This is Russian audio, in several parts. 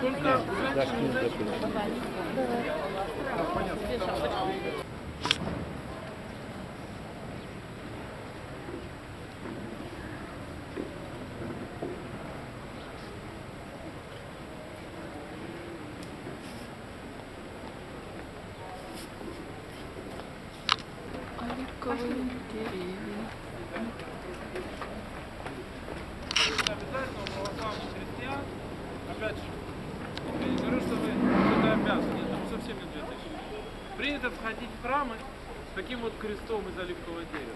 Только Оливковые деревья. Принято входить в храмы с таким вот крестом из оливкового дерева.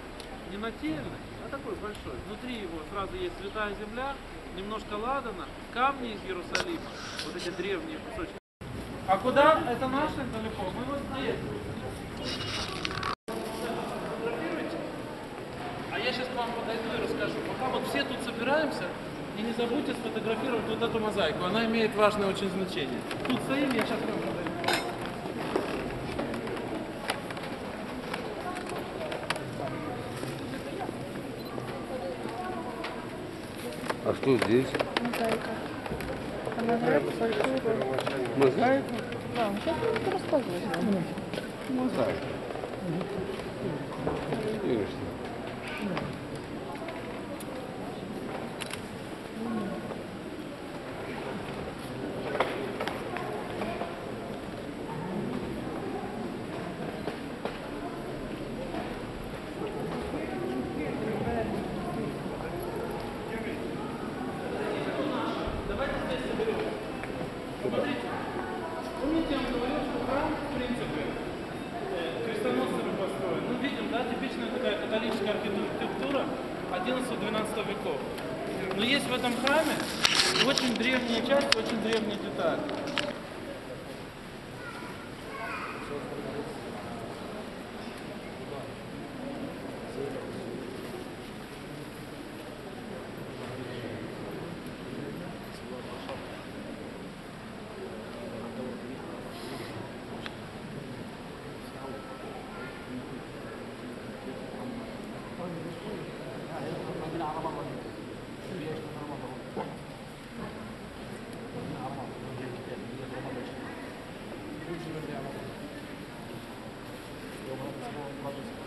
Не нательный, а такой большой. Внутри его сразу есть святая земля, немножко ладана, камни из Иерусалима, вот эти древние кусочки. А куда? Это наше далеко. Мы вот здесь. А я сейчас к вам подойду и расскажу. Пока вот все тут собираемся, и не забудьте сфотографировать вот эту мозаику. Она имеет важное очень значение. Тут стоим, я сейчас вам подойду. А что здесь? Мозаика. Она большую роль. Мозаика? Да, сейчас буду рассказывать. Мозаика. Конечно. Помните, я вам говорил, что храм, в принципе, э, крестоносцами построен. Ну, видим, да, типичная такая католическая архитектура 11-12 веков. Но есть в этом храме очень древняя часть, очень древние детали. Да.